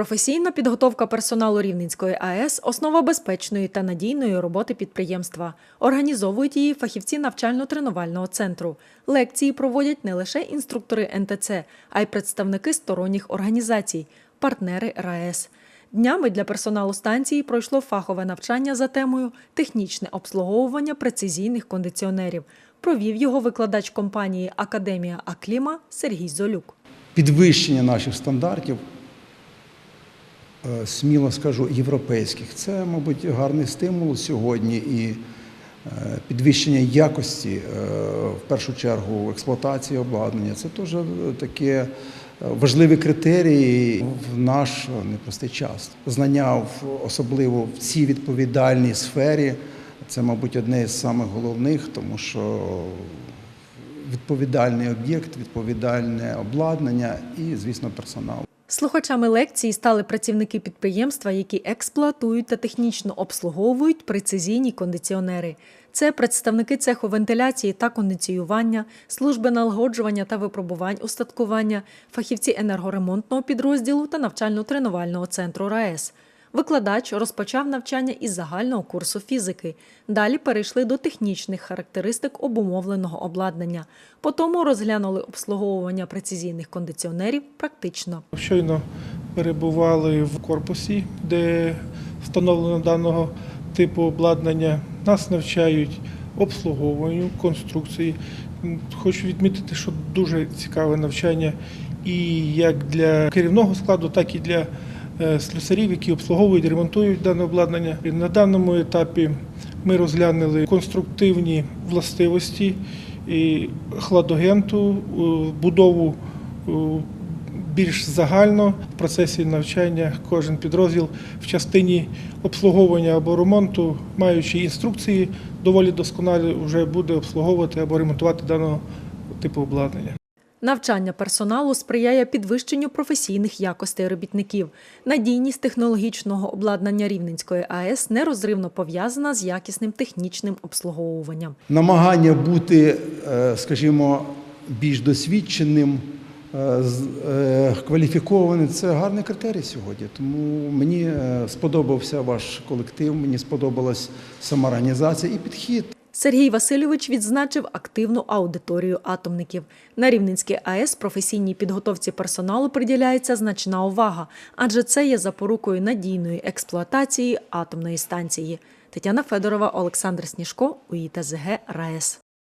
Професійна підготовка персоналу Рівненської АЕС основа безпечної та надійної роботи підприємства. Організовують її фахівці навчально-тренувального центру. Лекції проводять не лише інструктори НТЦ, а й представники сторонніх організацій, партнери РАЕС. Днями для персоналу станції пройшло фахове навчання за темою технічне обслуговування прецизійних кондиціонерів. Провів його викладач компанії Академія Акліма Сергій Золюк. підвищення наших стандартів, сміло скажу, європейських. Це, мабуть, гарний стимул сьогодні і е, підвищення якості, е, в першу чергу, експлуатації обладнання. Це теж таке е, важливі критерії в наш непростий час. Знання в особливо в цій відповідальній сфері. Це, мабуть, одне з самих головних, тому що відповідальний об'єкт, відповідальне обладнання і, звісно, персонал. Слухачами лекції стали працівники підприємства, які експлуатують та технічно обслуговують прецизійні кондиціонери. Це представники цеху вентиляції та кондиціювання, служби налагоджування та випробувань устаткування, фахівці енергоремонтного підрозділу та навчально-тренувального центру РаЕС. Викладач розпочав навчання із загального курсу фізики. Далі перейшли до технічних характеристик обумовленого обладнання. Потому розглянули обслуговування прецизійних кондиціонерів практично. Щойно перебували в корпусі, де встановлено даного типу обладнання. Нас навчають обслуговуванню, конструкції. Хочу відмітити, що дуже цікаве навчання і як для керівного складу, так і для слюсарів, які обслуговують, ремонтують дане обладнання. На даному етапі ми розглянули конструктивні властивості і хладагенту, е, будову е, більш загально в процесі навчання кожен підрозділ в частині обслуговування або ремонту, маючи інструкції, доволі досконалі вже буде обслуговувати або ремонтувати даного типу обладнання. Навчання персоналу сприяє підвищенню професійних якостей робітників. Надійність технологічного обладнання Рівненської АЕС нерозривно пов'язана з якісним технічним обслуговуванням. намагання бути, е, скажімо, більш досвідченим, е, е, кваліфікованим це гарний критерій сьогодні. Тому мені сподобався ваш колектив, мені сподобалась сама організація і підхід. Сергій Васильович відзначив активну аудиторію атомників. На Рівненській АЕС професійній підготовці персоналу приділяється значна увага, адже це є запорукою надійної експлуатації атомної станції. Тетяна Федорова, Олександр Сніжко, УІТЗГ РаЕС.